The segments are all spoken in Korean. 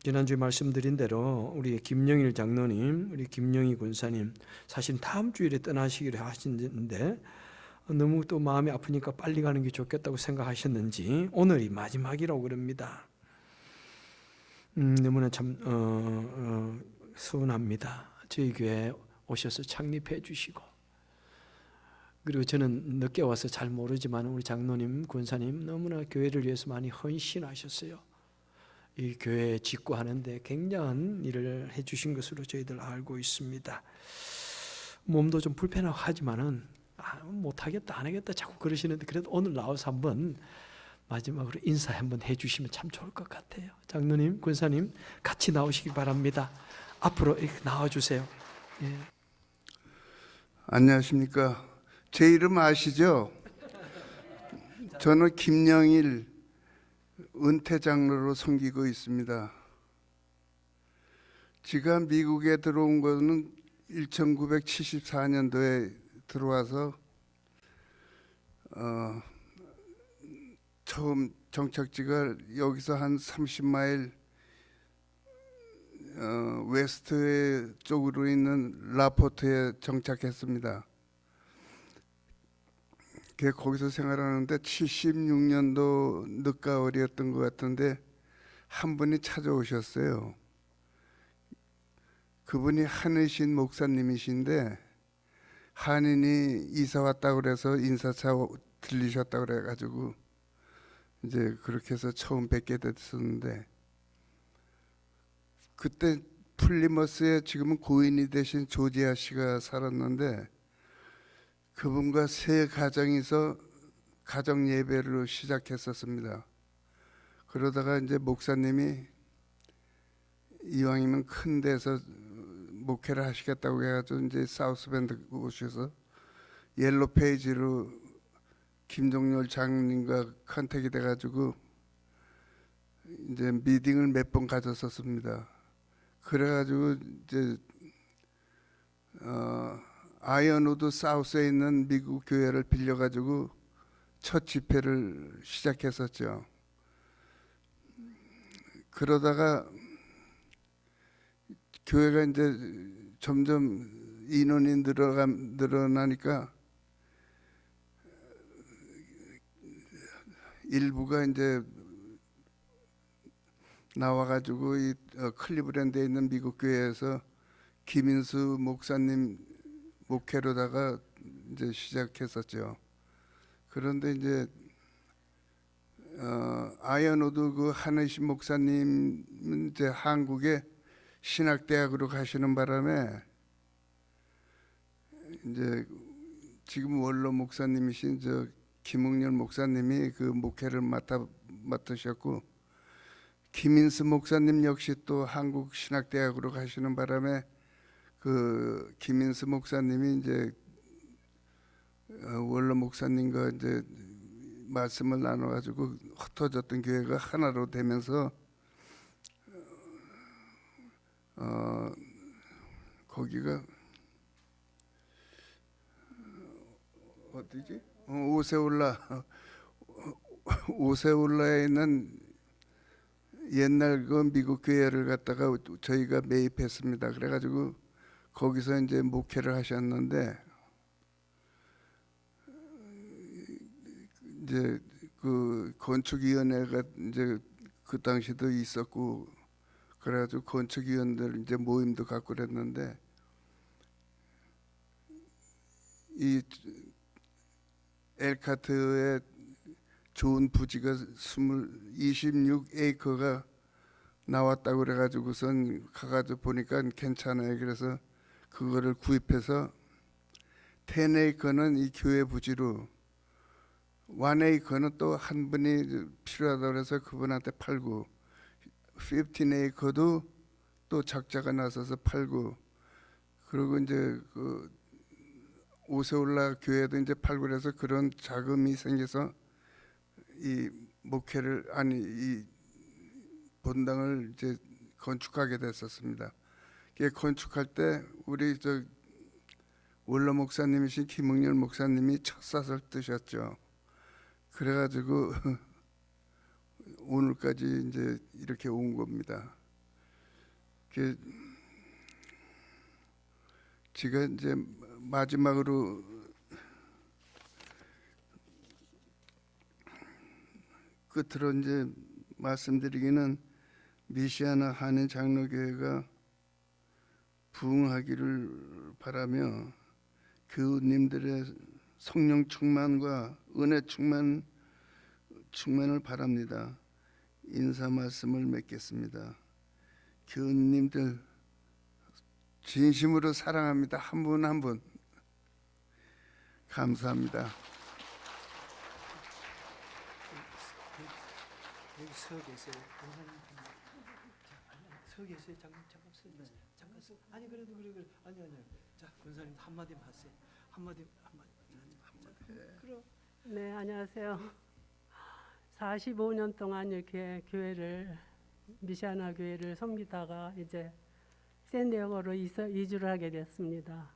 지난주에 말씀드린 대로 우리 김영일 장로님, 우리 김영희 군사님 사실 다음 주일에 떠나시기로 하셨는데 너무 또 마음이 아프니까 빨리 가는 게 좋겠다고 생각하셨는지 오늘이 마지막이라고 그럽니다. 음, 너무나 참 어, 어, 서운합니다. 저희 교회 오셔서 창립해 주시고 그리고 저는 늦게 와서 잘 모르지만 우리 장로님, 군사님 너무나 교회를 위해서 많이 헌신하셨어요. 이 교회 직구하는데 굉장한 일을 해주신 것으로 저희들 알고 있습니다. 몸도 좀 불편하고 하지만은 아, 못하겠다 안 하겠다 자꾸 그러시는데 그래도 오늘 나와서 한번 마지막으로 인사 한번 해주시면 참 좋을 것 같아요. 장로님, 군사님 같이 나오시기 바랍니다. 앞으로 이렇게 나와주세요. 예. 안녕하십니까. 제 이름 아시죠? 저는 김영일 은퇴 장로로 섬기고 있습니다. 제가 미국에 들어온 거는 1974년도에 들어와서 어, 처음 정착지가 여기서 한 30마일 어, 웨스트 쪽으로 있는 라포트에 정착했습니다. 그 거기서 생활하는데 76년도 늦가을이었던 것 같은데 한 분이 찾아오셨어요. 그분이 한의신 목사님이신데 한인이 이사 왔다고 그래서 인사차 들리셨다고 그래 가지고 이제 그렇게 해서 처음 뵙게 됐었는데 그때 플리머스에 지금은 고인이 되신 조지아 씨가 살았는데 그분과 세 가정이서 가정 예배를 시작했었습니다. 그러다가 이제 목사님이 이왕이면 큰 데서 목회를 하시겠다고 해가지고 이제 사우스밴드 오셔서 옐로 페이지로 김종렬 장님과 컨택이 돼가지고 이제 미팅을 몇 번 가졌었습니다. 그래가지고 이제 어, 아이언우드 사우스에 있는 미국 교회를 빌려가지고 첫 집회를 시작했었죠. 그러다가 교회가 이제 점점 인원이 늘어가 늘어나니까 일부가 이제 나와가지고 이 어, 클리브랜드에 있는 미국 교회에서 김인수 목사님 목회로다가 이제 시작했었죠. 그런데 이제 어, 아이언우드 그 한의신 목사님은 이제 한국에 신학대학으로 가시는 바람에 이제 지금 원로 목사님이신 저 김웅렬 목사님이 그 목회를 맡아 맡으셨고 김인수 목사님 역시 또 한국 신학대학으로 가시는 바람에 그 김인수 목사님이 이제 어, 원로 목사님과 이제 말씀을 나눠가지고 흩어졌던 교회가 하나로 되면서 어 거기가 어디지? 어, 오세올라 오세올라에 있는 옛날 그 미국 교회를 갖다가 저희가 매입했습니다. 그래가지고 거기서 이제 목회를 하셨는데 이제 그 건축위원회가 이제 그 당시도 있었고 그래가지고 건축위원들 이제 모임도 갖고 그랬는데 이 엘카트의 좋은 부지가 20, 26에이커가 나왔다고 그래가지고선 가가지고 보니까 괜찮아요. 그래서 그거를 구입해서 10에이커는 이 교회 부지로 1에이커는 또 한 분이 필요하다고 해서 그분한테 팔고 15에이커도 또 작자가 나서서 팔고 그리고 이제 그 오세올라 교회도 이제 팔고 그래서 그런 자금이 생겨서 이 목회를 아니 이 본당을 이제 건축하게 됐었습니다. 건축할 때 우리 저 원로 목사님이신 김흥렬 목사님이 첫 샷을 뜨셨죠. 그래가지고 오늘까지 이제 이렇게 온 겁니다. 그 제가 이제 마지막으로 끝으로 이제 말씀드리기는 미시아나 한인 장로교회가 부흥하기를 바라며 교우님들의 성령 충만과 은혜 충만 충만을 바랍니다. 인사 말씀을 맺겠습니다. 교우님들 진심으로 사랑합니다. 한 분 한 분 감사합니다. 여기 서 계세요. 서 계세요. 잠깐 잠깐 서 계세요. 잠깐 서. 아니 그래도 그래 그래. 아니 아니. 자 권사님 한 마디만 하세요. 한 마디 한 마디. 그럼. 네, 안녕하세요. 45년 동안 이렇게 교회를 미시아나 교회를 섬기다가 이제 샌디에고로 이주를 하게 됐습니다.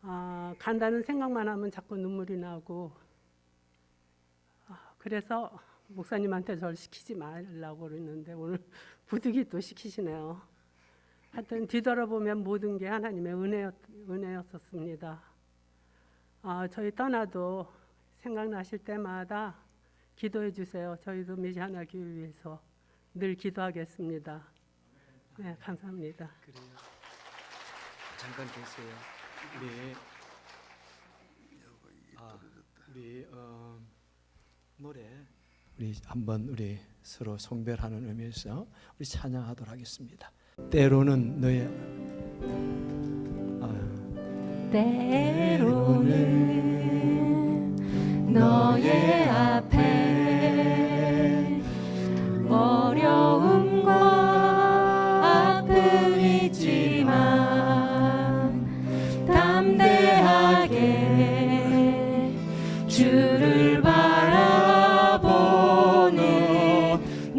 아, 간다는 생각만 하면 자꾸 눈물이 나고 아, 그래서 목사님한테 저를 시키지 말라고 그랬는데 오늘 부득이 또 시키시네요. 하여튼 뒤돌아보면 모든 게 하나님의 은혜였, 은혜였었습니다. 아, 저희 떠나도 생각나실 때마다 기도해 주세요. 저희도 미시하나 교회 위해서 늘 기도하겠습니다. 네, 감사합니다. 그래요. 잠깐 계세요. 우리 아, 우리 어, 노래 우리 한번 우리 서로 송별하는 의미에서 우리 찬양하도록 하겠습니다. 때로는 너의 아, 때로는 너의 앞에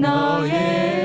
너의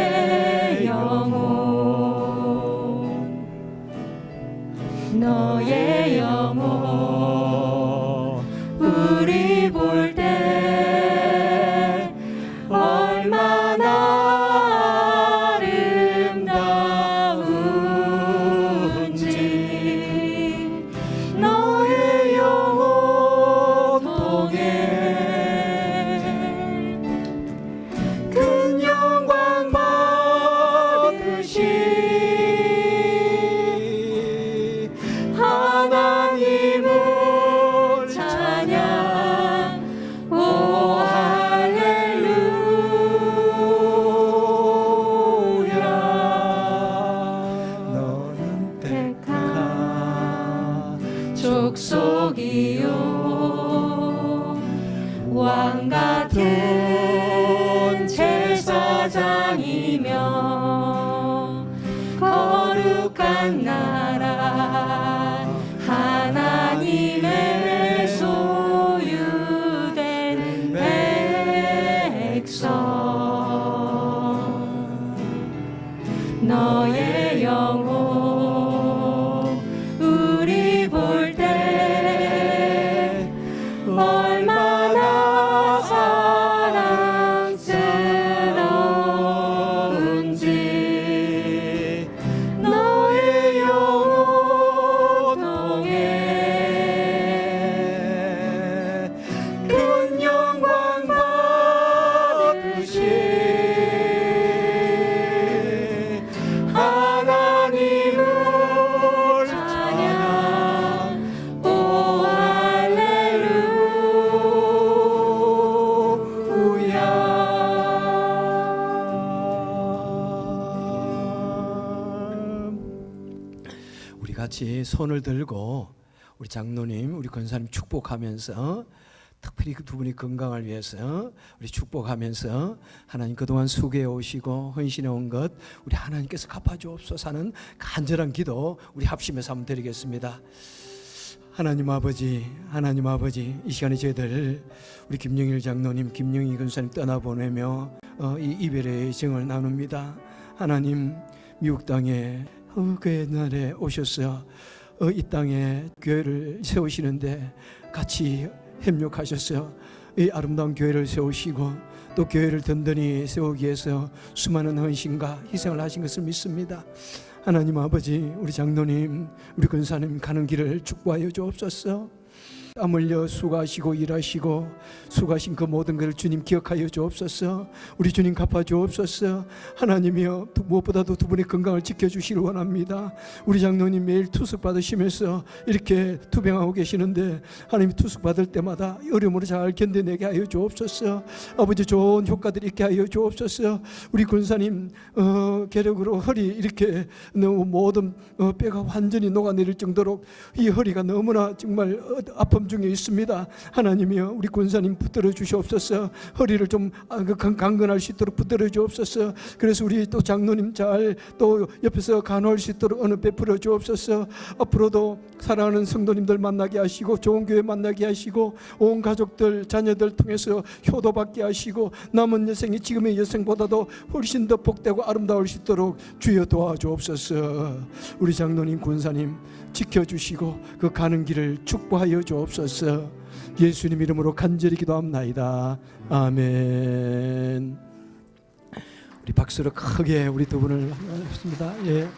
손을 들고 우리 장로님, 우리 권사님 축복하면서 특별히 그 두 분이 건강을 위해서 우리 축복하면서 하나님 그동안 수고해 오시고 헌신해 온 것 우리 하나님께서 갚아주옵소서 하는 간절한 기도 우리 합심해서 한번 드리겠습니다. 하나님 아버지, 하나님 아버지, 이 시간에 저희들 우리 김영일 장로님, 김영희 권사님 떠나보내며 어, 이 이별의 정을 나눕니다. 하나님 미국 땅에 어, 그 옛날에 어, 이 땅에 교회를 세우시는데 같이 협력하셔서 이 아름다운 교회를 세우시고 또 교회를 든든히 세우기 위해서 수많은 헌신과 희생을 하신 것을 믿습니다. 하나님 아버지 우리 장로님 우리 근사님 가는 길을 축복하여 주옵소서. 땀 흘려 수고하시고 일하시고 수고하신 그 모든 것을 주님 기억하여 주옵소서. 우리 주님 갚아 주옵소서. 하나님이여 두- 무엇보다도 두 분의 건강을 지켜주시길 원합니다. 우리 장로님 매일 투숙 받으시면서 이렇게 투병하고 계시는데 하나님 투숙 받을 때마다 어려움으로 잘 견뎌내게 하여 주옵소서. 아버지 좋은 효과들 있게 하여 주옵소서. 우리 군사님 어, 계력으로 허리 이렇게 너무 모든 어, 뼈가 완전히 녹아내릴 정도로 이 허리가 너무나 정말 중에 있습니다. 하나님이여 우리 군사님 붙들어 주시옵소서. 허리를 좀 강건할 수 있도록 붙들어 주옵소서. 그래서 우리 또 장로님 잘 또 옆에서 간호할 수 있도록 어느 베풀어 주옵소서. 앞으로도 사랑하는 성도님들 만나게 하시고 좋은 교회 만나게 하시고 온 가족들 자녀들 통해서 효도받게 하시고 남은 여생이 지금의 여생보다도 훨씬 더 복되고 아름다울 수 있도록 주여 도와주옵소서. 우리 장로님 군사님 지켜주시고 그 가는 길을 축복하여 주옵소서. 예수님 이름으로 간절히 기도합나이다. 아멘. 우리 박수로 크게 우리 두 분을 환영합니다. 예.